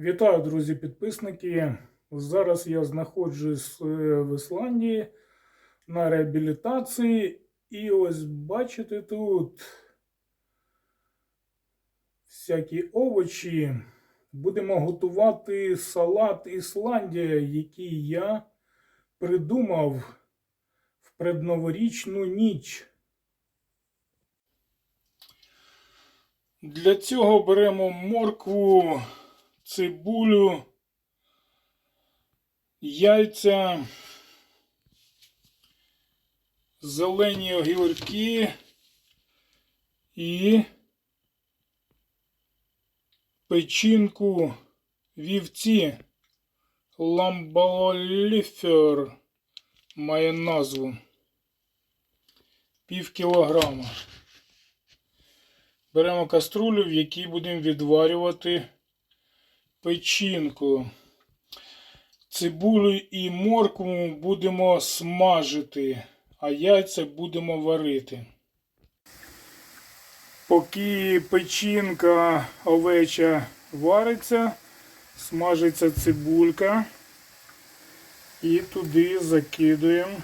Вітаю, друзі, підписники. Зараз я знаходжусь е, в Ісландії на реабілітації. І ось бачите тут всякі овочі. Будемо готувати салат Ісландія, який я придумав в предноворічну ніч. Для цього беремо моркву, цибулю, яйця, зелені огірки і печінку вівці ламболіфер має назву пів кілограма. Беремо каструлю, в якій будемо відварювати печінку. Цибулю і моркву будемо смажити, а яйця будемо варити. Поки печінка овеча вариться, смажиться цибулька. І туди закидуємо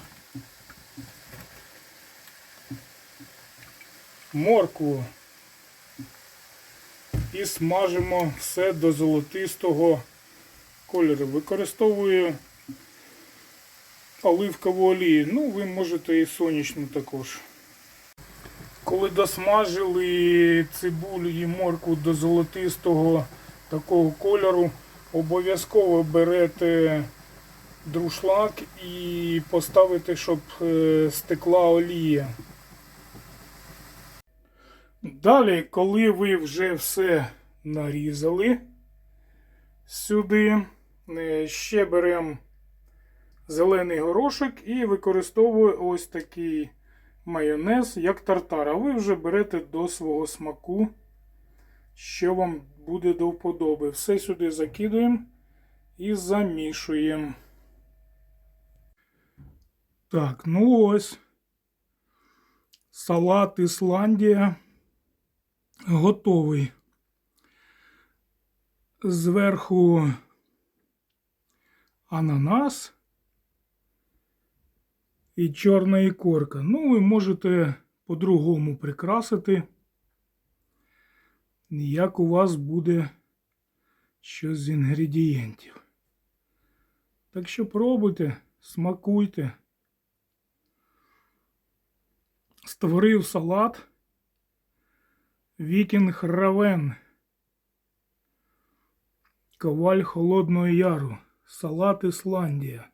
моркву і смажимо все до золотистого кольору. Використовую оливкову олію. Ну, ви можете і сонячну також. Коли досмажили цибулю і морку до золотистого такого кольору, обов'язково берете друшлак і поставите, щоб е, стекла олія. Далі, коли ви вже все нарізали сюди, е, ще беремо зелений горошок і використовую ось такий майонез, як тартар. А ви вже берете до свого смаку, що вам буде до вподоби. Все сюди закидуємо і замішуємо. Так, ну ось. Салат Ісландія готовий. Зверху ананас і чорна ікорка. Ну, ви можете по-другому прикрасити, як у вас буде щось з інгредієнтів. Так що пробуйте, смакуйте. Створив салат. Вікінг Равен. Коваль Холодного Яру. Салат Ісландія.